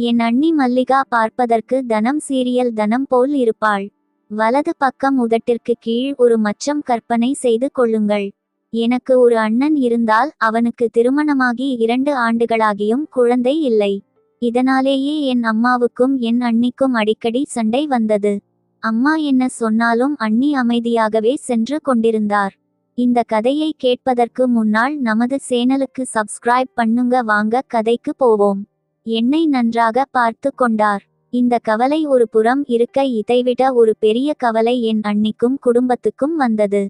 என் அண்ணி மல்லிகா பார்ப்பதற்கு தனம் சீரியல் தனம் போல் இருப்பாள். வலது பக்கம் உதட்டிற்கு கீழ் ஒரு மச்சம் கற்பனை செய்து கொள்ளுங்கள். எனக்கு ஒரு அண்ணன் இருந்தால் அவனுக்கு திருமணமாகி இரண்டு ஆண்டுகளாகியும் குழந்தை இல்லை. இதனாலேயே என் அம்மாவுக்கும் என் அண்ணிக்கும் அடிக்கடி சண்டை வந்தது. அம்மா என்ன சொன்னாலும் அண்ணி அமைதியாகவே சென்று கொண்டிருந்தார். இந்த கதையை கேட்பதற்கு முன்னால் நமது சேனலுக்கு சப்ஸ்கிரைப் பண்ணுங்க வாங்க கதைக்கு போவோம். என்னை நன்றாக பார்த்து கொண்டார். இந்த கவலை ஒரு புறம் இருக்க இதைவிட ஒரு பெரிய கவலை என் அண்ணிக்கும் குடும்பத்துக்கும் வந்தது.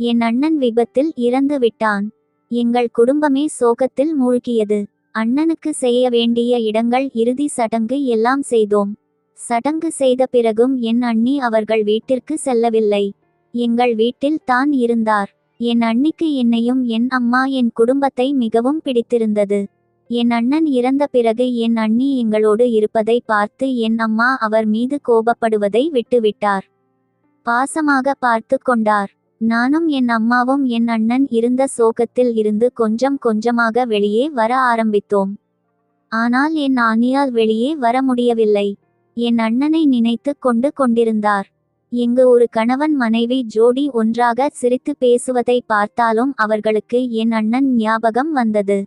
என் அண்ணன் விபத்தில் இறந்து விட்டான். எங்கள் குடும்பமே சோகத்தில் மூழ்கியது. அண்ணனுக்கு செய்ய வேண்டிய இடங்கள் இறுதி சடங்கு எல்லாம் செய்தோம். சடங்கு செய்த பிறகும் என் அண்ணி அவர்கள் வீட்டிற்கு செல்லவில்லை. எங்கள் வீட்டில் தான் இருந்தார். என் அண்ணிக்கு என்னையும் என் அம்மா என் குடும்பத்தை மிகவும் பிடித்திருந்தது. என் அண்ணன் இறந்த பிறகு என் அண்ணி எங்களோடு இருப்பதை பார்த்து என் அம்மா அவர் மீது கோபப்படுவதை விட்டுவிட்டார். பாசமாக பார்த்து கொண்டார். நானும் என் அம்மாவும் என் அண்ணன் இருந்த சோகத்தில் இருந்து கொஞ்சம் கொஞ்சமாக வெளியே வர ஆரம்பித்தோம். ஆனால் என் ஆணியால் வெளியே வர முடியவில்லை. என் அண்ணனை நினைத்து கொண்டு கொண்டிருந்தார். எங்கு ஒரு கணவன் மனைவி ஜோடி ஒன்றாக சிரித்து பேசுவதை பார்த்தாலும் அவர்களுக்கு என் அண்ணன் ஞாபகம் வந்தது.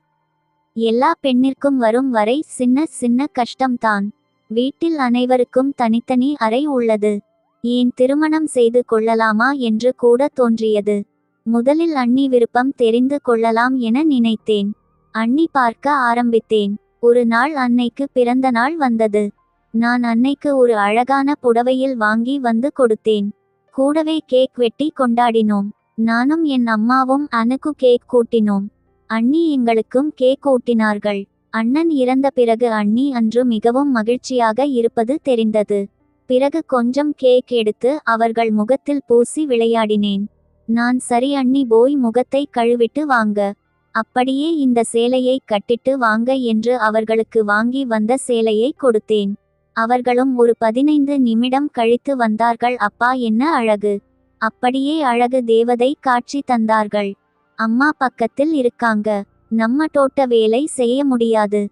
எல்லா பெண்ணிற்கும் வரும் வரை சின்ன சின்ன கஷ்டம்தான். வீட்டில் அனைவருக்கும் தனித்தனி அறை உள்ளது. ஏன் திருமணம் செய்து கொள்ளலாமா என்று கூட தோன்றியது. முதலில் அண்ணி விருப்பம் தெரிந்து கொள்ளலாம் என நினைத்தேன். அண்ணி பார்க்க ஆரம்பித்தேன். ஒரு நாள் அன்னைக்கு பிறந்த நாள் வந்தது. நான் அன்னைக்கு ஒரு அழகான புடவையில் வாங்கி வந்து கொடுத்தேன். கூடவே கேக் வெட்டி கொண்டாடினோம். நானும் என் அம்மாவும் அனுக்கு கேக் கூட்டினோம். அண்ணி எங்களுக்கும் கேக் ஊட்டினார்கள் அண்ணன் இறந்த பிறகு அண்ணி அன்று மிகவும் மகிழ்ச்சியாக இருப்பது தெரிந்தது. பிறகு கொஞ்சம் கேக் எடுத்து அவர்கள் முகத்தில் பூசி விளையாடினேன். நான் சரி அண்ணி போய் முகத்தை கழுவிட்டு வாங்க. அப்படியே இந்த சேலையை கட்டிட்டு வாங்க என்று அவர்களுக்கு வாங்கி வந்த சேலையை கொடுத்தேன். அவர்களும் ஒரு பதினைந்து நிமிடம் கழித்து வந்தார்கள் அப்பா என்ன அழகு. அப்படியே அழகு தேவதை காட்சி தந்தார்கள். அம்மா பக்கத்தில் இருக்காங்க. நம்ம தோட்ட வேலை செய்ய முடியாது.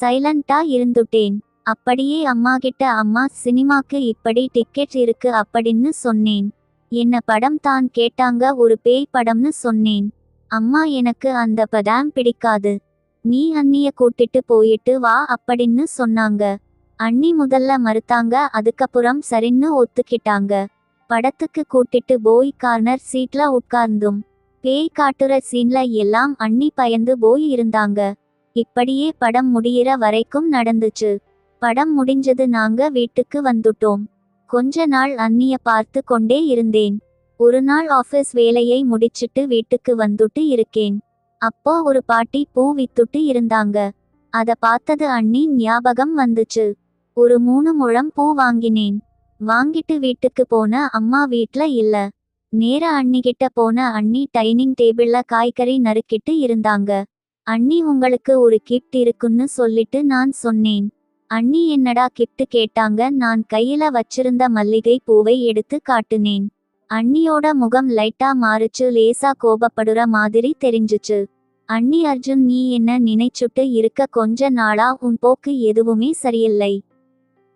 சைலண்டா இருந்துட்டேன். அப்படியே அம்மா கிட்ட அம்மா சினிமாக்கு இப்படி டிக்கெட் இருக்கு அப்படின்னு சொன்னேன். என்ன படம் தான்? கேட்டாங்க. ஒரு பேய் படம்னு சொன்னேன். அம்மா எனக்கு அந்த படம் பிடிக்காது. நீ அண்ணிய கூட்டிட்டு போயிட்டு வா அப்படின்னு சொன்னாங்க. அண்ணி முதல்ல மறுத்தாங்க. அதுக்கப்புறம் சரின்னு ஒத்துக்கிட்டாங்க. படத்துக்கு கூட்டிட்டு போய் கார்னர் சீட்ல உட்கார்ந்தும் பேய் காட்டுற சீன்ல எல்லாம் அண்ணி பயந்து போய் இருந்தாங்க. இப்படியே படம் முடியிற வரைக்கும் நடந்துச்சு. படம் முடிஞ்சது நாங்க வீட்டுக்கு வந்துட்டோம். கொஞ்ச நாள் அண்ணிய பார்த்து கொண்டே இருந்தேன். ஒரு நாள் ஆபீஸ் வேலையை முடிச்சிட்டு வீட்டுக்கு வந்துட்டு இருக்கேன். அப்போ ஒரு பாட்டி பூ வித்துட்டு இருந்தாங்க. அத பார்த்தது அண்ணி ஞாபகம் வந்துச்சு. ஒரு மூணு முழம் பூ வாங்கினேன். வாங்கிட்டு வீட்டுக்கு போன அம்மா வீட்ல இல்ல. நேர அண்ணிகிட்ட போன அண்ணி டைனிங் டேபிள்ல காய்கறி நறுக்கிட்டு இருந்தாங்க. அண்ணி உங்களுக்கு ஒரு கிஃப்ட் இருக்குன்னு சொல்லிட்டு நான் சொன்னேன். அண்ணி என்னடா கிஃப்ட்? கேட்டாங்க. நான் கையில வச்சிருந்த மல்லிகை பூவை எடுத்து காட்டுனேன். அண்ணியோட முகம் லைட்டா மாறுச்சு லேசா கோபப்படுற மாதிரி தெரிஞ்சுச்சு. அண்ணி அர்ஜுன் நீ என்ன நினைச்சுட்டு இருக்க? கொஞ்ச நாளா உன் போக்கு எதுவுமே சரியில்லை.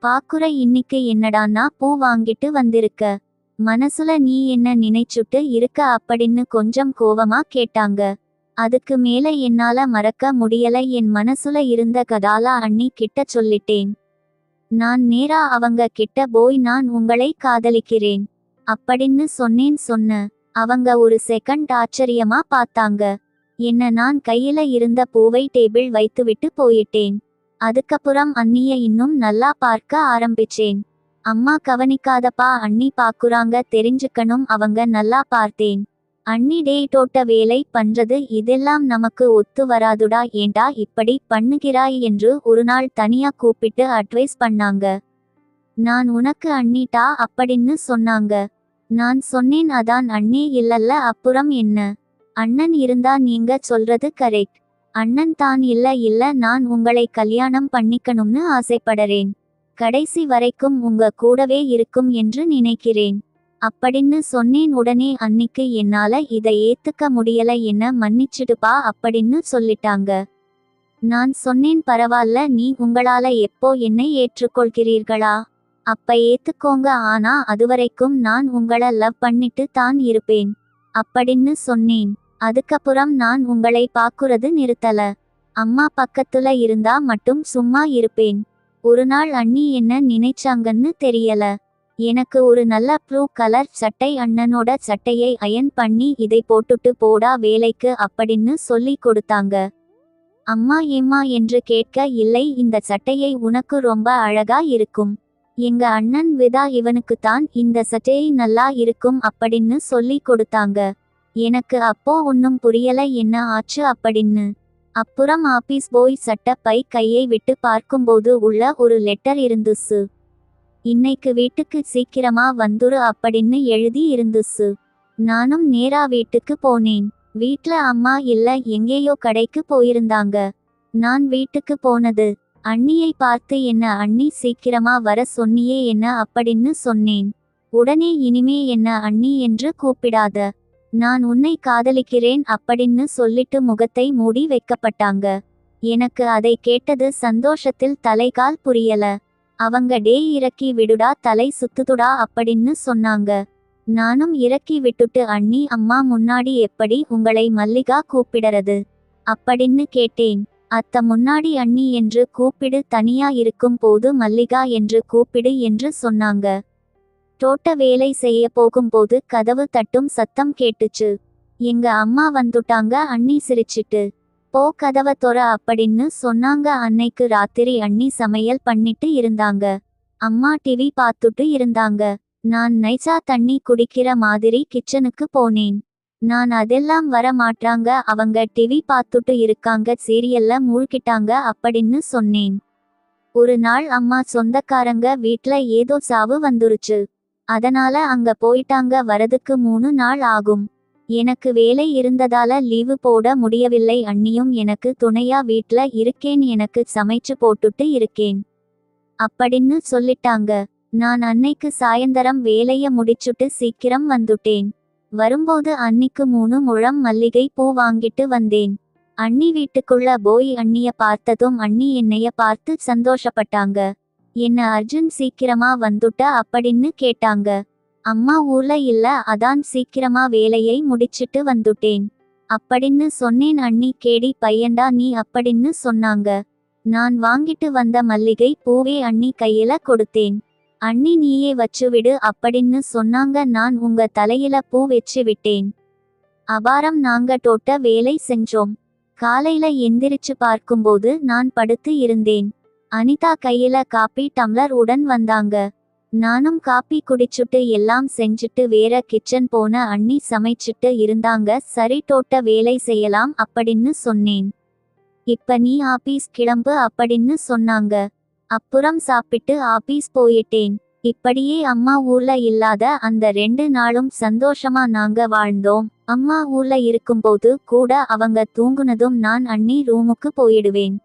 பாக்குற இன்னிக்கு என்னடான்னா பூ வாங்கிட்டு வந்திருக்க. மனசுல நீ என்ன நினைச்சுட்டு இருக்க அப்படின்னு கொஞ்சம் கோவமா கேட்டாங்க. அதுக்கு மேல என்னால மறக்க முடியல என் மனசுல இருந்த கதாலா அண்ணி கிட்ட சொல்லிட்டேன். நான் நேரா அவங்க கிட்ட போய் நான் உங்களை காதலிக்கிறேன் அப்படின்னு சொன்னேன் சொன்ன. அவங்க ஒரு செகண்ட் ஆச்சரியமா பார்த்தாங்க. என்ன நான் கையில இருந்த பூவை டேபிள் வைத்துவிட்டு போயிட்டேன். அதுக்கப்புறம் அண்ணிய இன்னும் நல்லா பார்க்க ஆரம்பிச்சேன். அம்மா கவனிக்காதப்பா அண்ணி பாக்குறாங்க தெரிஞ்சுக்கணும் அவங்க நல்லா பார்த்தேன். அண்ணி டே தோட்ட வேலை பண்றது இதெல்லாம் நமக்கு ஒத்து வராதுடா ஏண்டா இப்படி பண்ணுகிறாய் என்று ஒரு நாள் தனியா கூப்பிட்டு அட்வைஸ் பண்ணாங்க. நான் உனக்கு அண்ணிட்டா அப்படின்னு சொன்னாங்க. நான் சொன்னேன் அதான் அண்ணே இல்லல்ல அப்புறம் என்ன? அண்ணன் இருந்தா நீங்க சொல்றது கரெக்ட் அண்ணன் தான் இல்ல இல்ல நான் உங்களை கல்யாணம் பண்ணிக்கணும்னு ஆசைப்படறேன். கடைசி வரைக்கும் உங்க கூடவே இருக்கும் என்று நினைக்கிறேன். அப்படின்னு சொன்னேன் உடனே அன்னிக்கு என்னால இதை ஏத்துக்க முடியல என்ன மன்னிச்சிடுப்பா அப்படின்னு சொல்லிட்டாங்க. நான் சொன்னேன் பரவாயில்ல நீ உங்களால எப்போ என்னை ஏற்றுக்கொள்கிறீர்களா? அப்ப ஏத்துக்கோங்க ஆனா அதுவரைக்கும் நான் உங்களை லவ் பண்ணிட்டு தான் இருப்பேன். அப்படின்னு சொன்னேன். அதுக்கப்புறம் நான் உங்களை பாக்குறது நிறுத்தல. அம்மா பக்கத்துல இருந்தா மட்டும் சும்மா இருப்பேன். ஒரு நாள் அண்ணி என்ன நினைச்சாங்கன்னு தெரியல. எனக்கு ஒரு நல்ல ப்ளூ கலர் சட்டை அண்ணனோட சட்டையை அயன் பண்ணி இதை போட்டுட்டு போடா வேலைக்கு அப்படின்னு சொல்லி கொடுத்தாங்க. அம்மா ஏம்மா என்று கேட்க இல்லை இந்த சட்டையை உனக்கு ரொம்ப அழகா இருக்கும். எங்க அண்ணன் விதா இவனுக்கு தான் இந்த சட்டையை நல்லா இருக்கும் அப்படின்னு சொல்லி கொடுத்தாங்க. எனக்கு அப்போ ஒன்னும் புரியல என்ன ஆச்சு அப்படின்னு அப்புறம் ஆபீஸ் போய் சட்ட பை கையை விட்டு பார்க்கும்போது உள்ள ஒரு லெட்டர் இருந்துச்சு இன்னைக்கு வீட்டுக்கு சீக்கிரமா வந்துரு அப்படின்னு எழுதி இருந்துச்சு நானும் நேரா வீட்டுக்கு போனேன். வீட்ல அம்மா இல்ல எங்கேயோ கடைக்கு போயிருந்தாங்க. நான் வீட்டுக்கு போனது. அண்ணியை பார்த்து என்ன அண்ணி சீக்கிரமா வர சொன்னியே என்ன? அப்படின்னு சொன்னேன். உடனே இனிமே என்ன அண்ணி? என்று கூப்பிடாத. நான் உன்னை காதலிக்கிறேன் அப்படின்னு சொல்லிட்டு முகத்தை மூடி வைக்கப்பட்டாங்க. எனக்கு அதை கேட்டது சந்தோஷத்தில் தலைகால் புரியல. அவங்க டே இறக்கி விடுடா தலை சுத்துதுடா அப்படின்னு சொன்னாங்க. நானும் இறக்கி விட்டுட்டு அண்ணி அம்மா முன்னாடி எப்படி உங்களை மல்லிகா கூப்பிடறது? அப்படின்னு கேட்டேன். அத்த முன்னாடி அண்ணி என்று கூப்பிடு தனியா இருக்கும் போது மல்லிகா என்று கூப்பிடு என்று சொன்னாங்க. தோட்ட வேலை செய்ய போகும்போது கதவு தட்டும் சத்தம் கேட்டுச்சு. எங்க அம்மா வந்துட்டாங்க அண்ணி சிரிச்சிட்டு. போ கதவ தொற அப்படின்னு சொன்னாங்க. அன்னைக்கு ராத்திரி அண்ணி சமையல் பண்ணிட்டு இருந்தாங்க. அம்மா டிவி பார்த்துட்டு இருந்தாங்க. நான் நைசா தண்ணி குடிக்கிற மாதிரி கிச்சனுக்கு போனேன். நான் அதெல்லாம் வர மாட்டாங்க. அவங்க டிவி பார்த்துட்டு இருக்காங்க. சீரியல்ல மூழ்கிட்டாங்க அப்படின்னு சொன்னேன். ஒரு நாள் அம்மா சொந்தக்காரங்க வீட்ல ஏதோ சாவு வந்துருச்சு. அதனால அங்க போயிட்டாங்க வரதுக்கு மூணு நாள் ஆகும். எனக்கு வேலை இருந்ததால லீவு போட முடியவில்லை அண்ணியும் எனக்கு துணையா வீட்ல இருக்கேன் எனக்கு சமைச்சு போட்டுட்டு இருக்கேன். அப்படின்னு சொல்லிட்டாங்க. நான் அன்னைக்கு சாயந்தரம் வேலைய முடிச்சுட்டு சீக்கிரம் வந்துட்டேன். வரும்போது அன்னிக்கு மூணு முழம் மல்லிகை பூ வாங்கிட்டு வந்தேன். அண்ணி வீட்டுக்குள்ள போய் அண்ணிய பார்த்ததும் அண்ணி என்னைய பார்த்து சந்தோஷப்பட்டாங்க. என்ன அர்ஜுன் சீக்கிரமா வந்துட்ட அப்படின்னு கேட்டாங்க. அம்மா ஊர்ல இல்ல அதான் சீக்கிரமா வேலையை முடிச்சிட்டு வந்துட்டேன். அப்படின்னு சொன்னேன் அண்ணி கேடி பையன்டா நீ அப்படின்னு சொன்னாங்க. நான் வாங்கிட்டு வந்த மல்லிகை பூவே அண்ணி கையில கொடுத்தேன். அண்ணி நீயே வச்சு விடு அப்படின்னு சொன்னாங்க. நான் உங்க தலையில பூ வச்சு விட்டேன். அபாரம் நாங்க டோட்ட வேலை செஞ்சோம். காலையில எந்திரிச்சு பார்க்கும்போது நான் படுத்து இருந்தேன். அனிதா கையில காப்பி டம்ளர் உடன் வந்தாங்க. நானும் காப்பி குடிச்சுட்டு எல்லாம் செஞ்சுட்டு வேற கிச்சன் போன அண்ணி சமைச்சிட்டு இருந்தாங்க. சரி தோட்ட வேலை செய்யலாம் அப்படின்னு சொன்னேன். இப்ப நீ ஆபீஸ் கிளம்பு அப்படின்னு சொன்னாங்க. அப்புறம் சாப்பிட்டு ஆபீஸ் போயிட்டேன். இப்படியே அம்மா ஊர்ல இல்லாத அந்த ரெண்டு நாளும் சந்தோஷமா நாங்க வாழ்ந்தோம். அம்மா ஊர்ல இருக்கும்போது கூட அவங்க தூங்குனதும் நான் அண்ணி ரூமுக்கு போயிடுவேன்.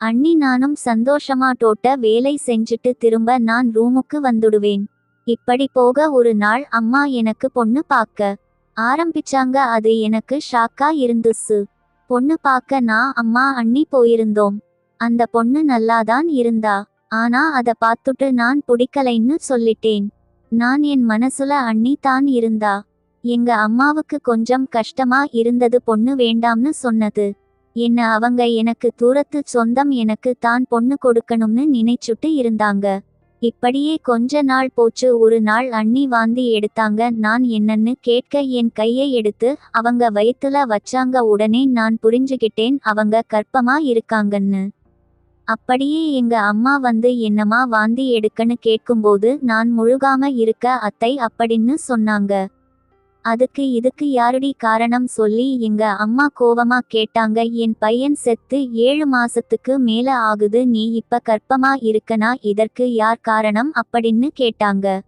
அண்ணி நானும் சந்தோஷமா டோட்ட வேலை செஞ்சுட்டு திரும்ப நான் ரூமுக்கு வந்துடுவேன். இப்படி போக ஒரு நாள் அம்மா எனக்கு பொண்ணு பார்க்க. ஆரம்பிச்சாங்க அது எனக்கு ஷாக்கா இருந்துச்சு. பொண்ணு பார்க்க நான் அம்மா அண்ணி போயிருந்தோம். அந்த பொண்ணு நல்லாதான் இருந்தா. ஆனா அத பார்த்துட்டு நான் பிடிக்கலைன்னு சொல்லிட்டேன். நான் என் மனசுல அண்ணி தான் இருந்தா. எங்க அம்மாவுக்கு கொஞ்சம் கஷ்டமா இருந்தது பொண்ணு வேண்டாம்னு சொன்னது. என்ன அவங்க எனக்கு தூரத்து சொந்தம் எனக்கு தான் பொண்ணு கொடுக்கணும்னு நினைச்சுட்டு இருந்தாங்க. இப்படியே கொஞ்ச நாள் போச்சு ஒரு நாள் அண்ணி வாந்தி எடுத்தாங்க நான் என்னன்னு கேட்க என் கையை எடுத்து அவங்க வயிற்றுல வச்சாங்க உடனே நான் புரிஞ்சுகிட்டேன் அவங்க கற்பமா இருக்காங்கன்னு. அப்படியே எங்க அம்மா வந்து என்னமா வாந்தி எடுக்கன்னு கேட்கும்போது நான் முழுகாம இருக்க அத்தை அப்படின்னு சொன்னாங்க. அதுக்கு இதுக்கு யாருடி காரணம் சொல்லி எங்க அம்மா கோவமா கேட்டாங்க என் பையன் செத்து ஏழு மாசத்துக்கு மேல ஆகுது நீ இப்ப கற்பமா இருக்கனா இதற்கு யார் காரணம்? அப்படின்னு கேட்டாங்க.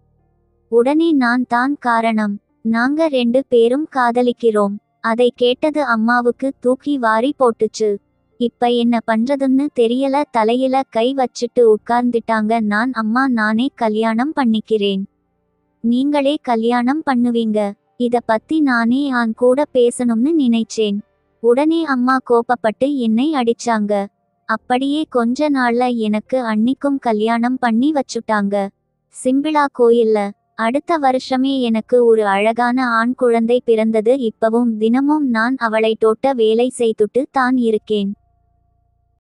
உடனே நான் தான் காரணம். நாங்க ரெண்டு பேரும் காதலிக்கிறோம். அதை கேட்டது அம்மாவுக்கு தூக்கி வாரி போட்டுச்சு. இப்ப என்ன பண்றதுன்னு தெரியல தலையில கை வச்சிட்டு உட்கார்ந்துட்டாங்க நான் அம்மா நானே கல்யாணம் பண்ணிக்கிறேன். நீங்களே கல்யாணம் பண்ணுவீங்க. இத பத்தி நானே ஆன் கூட பேசணும்னு நினைச்சேன். உடனே அம்மா கோபப்பட்டு என்னை அடிச்சாங்க. அப்படியே கொஞ்ச நாள்ல எனக்கு அன்னிக்கும் கல்யாணம் பண்ணி வச்சுட்டாங்க. சிம்பிளா கோயில்ல அடுத்த வருஷமே எனக்கு ஒரு அழகான ஆண் குழந்தை பிறந்தது. இப்பவும் தினமும் நான் அவளை தோட்ட வேலை செய்துட்டு தான் இருக்கேன்.